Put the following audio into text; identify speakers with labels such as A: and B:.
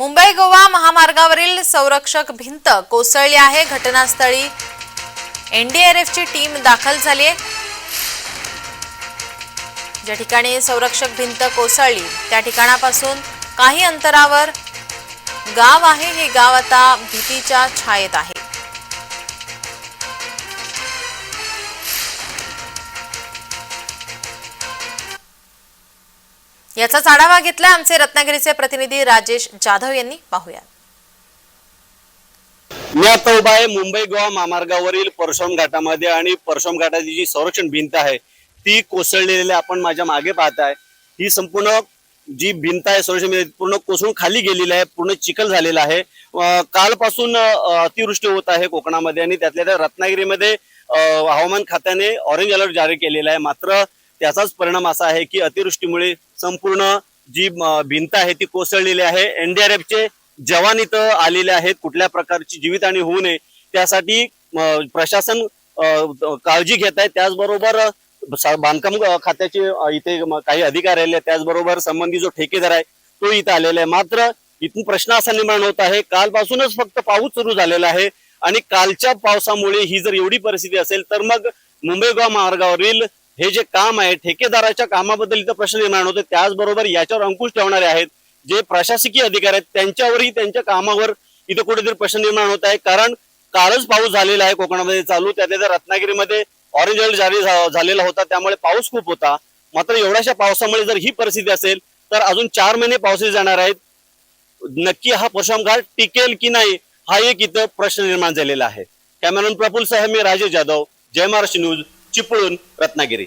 A: मुंबई गोवा महामार्गावरील संरक्षक भिंत कोसळली आहे. घटनास्थळी एनडीआरएफची टीम दाखल झाली आहे. ज्या ठिकाणी संरक्षक भिंत कोसळली त्या ठिकाणापासून काही अंतरावर गाव आहे. हे गाव आता भीतीच्या छायेत आहे. याचाच आढावा घेतला आमचे रत्नागिरीचे प्रतिनिधी राजेश जाधव यांनी. पाहूया.
B: मी आता उभा आहे मुंबई गोवा महामार्गावरील परशुराम घाटामध्ये आणि परशुराम घाटाची जी संरक्षण भिंत आहे ती कोसळलेली आपण माझ्या मागे पाहत आहे ही संपूर्ण जी भिंत आहे संरक्षण भिंत पूर्ण कोसळून खाली गेलेली आहे पूर्ण चिखल झालेला आहे. कालपासून अतिवृष्टी होत आहे कोकणामध्ये आणि त्यातल्या त्या रत्नागिरीमध्ये हवामान खात्याने ऑरेंज अलर्ट जारी केलेला आहे. मात्र त्याचाच परिणाम असा आहे की अतिवृष्टीमुळे संपूर्ण जी भिंत आहे ती कोसळलेली आहे. एनडीआरएफचे जवान इथं आलेले आहेत. कुठल्या प्रकारची जीवितहानी होऊ नये त्यासाठी प्रशासन काळजी घेत आहे. त्याचबरोबर बांधकाम खात्याचे इथे काही अधिकारी आले आहेत. त्याचबरोबर संबंधी जो ठेकेदार आहे तो इथं आलेला आहे. मात्र इथून प्रश्न असा निर्माण होत आहे कालपासूनच फक्त पाऊस सुरू झालेला आहे आणि कालच्या पावसामुळे ही जर एवढी परिस्थिती असेल तर मग मुंबई गोवा मार्गावरील हे जे काम आहे ठेकेदाराच्या कामाबद्दल इथं प्रश्न निर्माण होतो त्याचबरोबर याच्यावर अंकुश ठेवणारे आहेत. जे प्रशासकीय अधिकारी आहेत त्यांच्यावरही त्यांच्या कामावर इथं कुठेतरी प्रश्न निर्माण होत आहे. कारण कालच पाऊस झालेला आहे कोकणामध्ये चालू. त्यातल्या त्या रत्नागिरीमध्ये ऑरेंज अलर्ट जारी झा- झालेला होता. त्यामुळे पाऊस खूप होता. मात्र एवढ्याशा पावसामुळे जर ही परिस्थिती असेल तर अजून चार महिने पावसाचे जाणार आहेत. नक्की हा परशुराम घाट टिकेल की नाही हा एक इथं प्रश्न निर्माण झालेला आहे. कॅमेरॉन प्रफुल साहेब मी राजेश जाधव जय महाराष्ट्र न्यूज. चिपळूण रत्नागिरी.